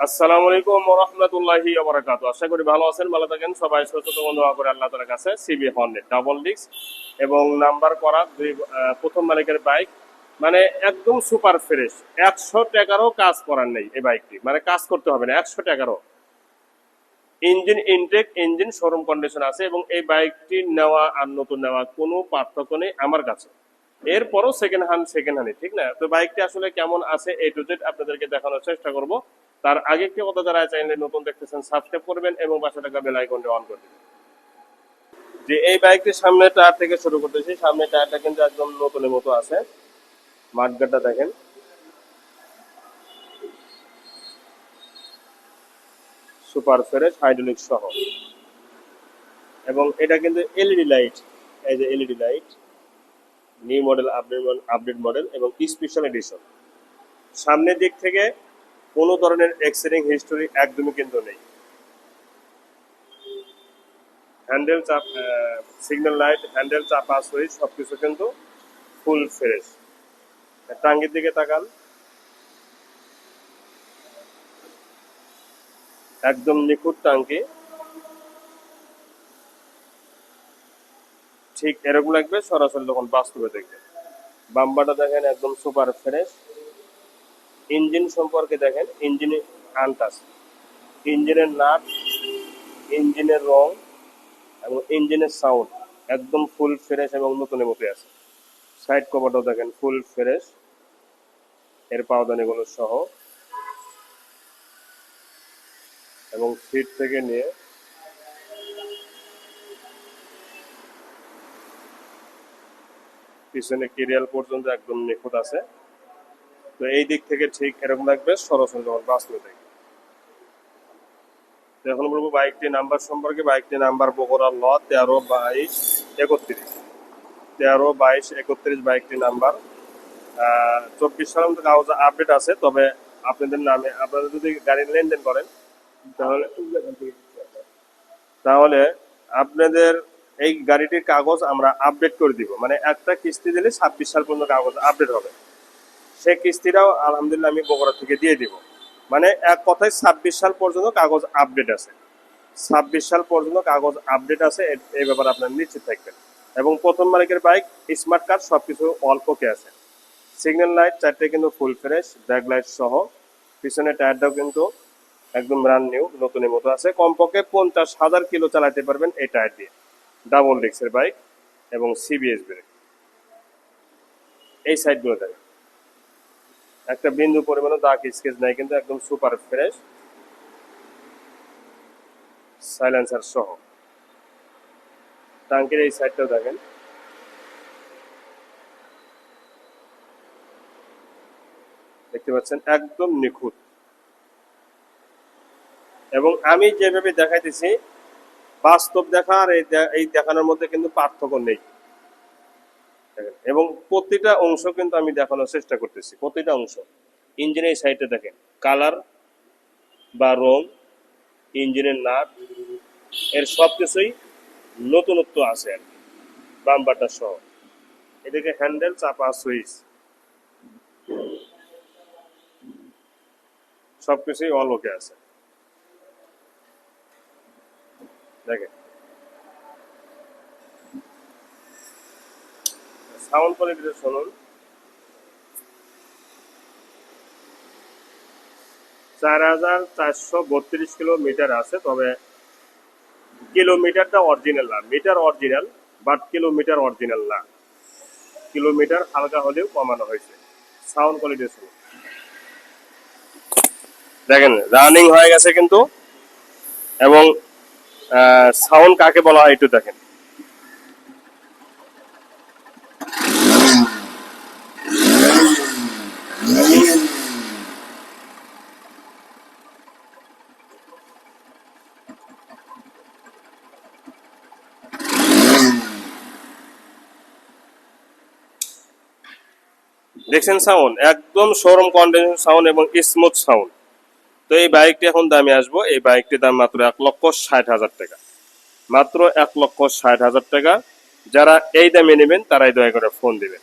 আসসালামু আলাইকুম রহমতুল্লাহি ওবরাকাত আশা করি ভালো আছেন, ভালো থাকেন। সবাই সুস্থ দোয়া করে আল্লাহ তালার কাছে। সিবি হর্নেট ডাবল ডিস্ক এবং নাম্বার করা দুই প্রথম মালিকের বাইক মানে একদম সুপার ফ্রেশ একশো টাকারও কাজ করার নেই এই বাইকটি মানে কাজ করতে হবে না, একশো টাকারও। Engine intake engine showroom condition আছে এবং এই বাইকটি নেওয়া আর নতুন নেওয়া কোনো পার্থক্য নেই আমার কাছে। এরপরও সেকেন্ড হ্যান্ড সেকেন্ড হ্যান্ড ঠিক না? তো বাইকটি আসলে কেমন আছে এ টু জেড আপনাদেরকে দেখানোর চেষ্টা করব। তার আগে একটি কথা যারা চ্যানেলে নতুন দেখতেছেন সাবস্ক্রাইব করবেন এবং পাশে থাকা বেল আইকনটি অন করে যে এই বাইকটির সামনে টায়ার থেকে শুরু করতেছি, সামনে টায়ারটা কিন্তু একদম নতুনের মতো আছে। মাঠগাটটা দেখেন। সুপার ফ্রেশ হাইড্রোলিক সহ। এবং এটা কিন্তু এলইডি লাইট এই যে LED light new model update update model এবং স্পেশাল এডিশন সামনের দিক থেকে কোনো ধরনের এক্সিডিং হিস্টোরি একদমই কিন্তু নেই। হ্যান্ডেল চাপ সিগন্যাল লাইট হ্যান্ডেল চাপা সুইচ সব কিছু কিন্তু ফুল ফ্রেশ টাঙ্গির দিকে তাকান। একদম নিখুঁত টাঙ্কি। ঠিক এরকম লাগবে, সরাসরি যখন বাস্তবে দেখবে বাম্বাটা দেখেন একদম সুপার ফ্রেশ ইঞ্জিন সম্পর্কে দেখেন ইঞ্জিনে আনটাস ইঞ্জিনের নাট ইঞ্জিনের রং এবং ইঞ্জিনের সাউন্ড একদম ফুল ফ্রেশ এবং নতুনের মতো আছে। সাইড কভারটাও দেখেন ফুল ফ্রেশ এর পাওদানিগুলো সহ। এবং সিট থেকে নিয়ে পিছনে কেরিয়াল পর্যন্ত একদম নিখুঁত আছে। তো এই দিক থেকে ঠিক এরকম লাগবে, সরাসরি যখন বাস্তবে তো এখন বলব বাইকটি নাম্বার সম্পর্কে, বাইকটি নাম্বার বগুড়া ল তেরো বাইশ একত্রিশ। তেরো বাইশ একত্রিশ বাইকটি নাম্বার। চব্বিশ মধ্যে কাগজ আপডেট আছে, তবে আপনাদের নামে, আপনারা যদি গাড়ির লেনদেন করেন, তাহলে তাহলে আপনাদের এই গাড়িটির কাগজ আমরা আপডেট করে দিব। মানে একটা কিস্তি দিলে ছাব্বিশ সাল পর্যন্ত কাগজ আপডেট হবে। সেই কিস্তিটাও আলহামদুলিল্লাহ আমি বগুড়া থেকে দিয়ে দিব। মানে এক কথায় ছাব্বিশ সাল পর্যন্ত কাগজ আপডেট আছে। ছাব্বিশ সাল পর্যন্ত কাগজ আপডেট আছে এই ব্যাপারে আপনার নিশ্চিত থাকবেন। এবং প্রথম মালিকের বাইক স্মার্ট কার্ড সবকিছু অল্পকে আছে। সিগন্যাল লাইট চারটে কিন্তু ফুল ফ্রেশ ব্যাক লাইট সহ। পিছনে টায়ারটাও কিন্তু একদম ব্র্যান্ড নিউ নতুনের মতো আছে। কমপক্ষে পঞ্চাশ হাজার কিলো চালাতে পারবেন এই টায়ার দিয়ে ডাবল ডিক্সের বাইক এবং সিবিএস ব্রেক এই সাইডগুলো দেখেন। একটা বিন্দু পরিমাণে দাগ স্কেচ নাই, কিন্তু একদম সুপার ফ্রেশ সাইলেন্সার সহ। টাঙ্কির এই সাইডটাও দেখেন। দেখতে পাচ্ছেন, একদম নিখুঁত। এবং আমি যেভাবে দেখাইতেছি বাস্তব দেখা আর এই দেখানোর মধ্যে কিন্তু পার্থক্য নেই। এবং প্রতিটা অংশ কিন্তু আমি দেখানোর চেষ্টা করতেছি, প্রতিটা অংশ। ইঞ্জিনের সাইডে দেখেন কালার বা রং, ইঞ্জিনের নাট এর সব কিছুই নতুনত্ব আছে আর কি বাম্পারটা সহ। এদিকে হ্যান্ডেল চাপা সুইচ সবকিছুই অলওকে আছে। দেখেন। সাউন্ড কোয়ালিটিতে শুনুন। চার হাজার চারশো বত্রিশ কিলোমিটার আছে, তবে কিলোমিটারটা অরিজিনাল না। Metre original but kilometre original না। কিলোমিটার হালকা হলেও কমানো হয়েছে। সাউন্ড কোয়ালিটি শুনুন। দেখেন রানিং হয়ে গেছে কিন্তু, এবং সাউন্ড কাকে বলা হয় একটু দেখেন। দেখছেন সাউন্ড একদম শোরুম কন্ডিশন সাউন্ড এবং স্মুথ সাউন্ড তো এই বাইকটি এখন দামে আসব। এই বাইকটির দাম মাত্র এক লক্ষ ষাট হাজার টাকা। মাত্র এক লক্ষ ষাট হাজার টাকা। যারা এই দামে নেবেন, তারাই দয়া করে ফোন দিবেন।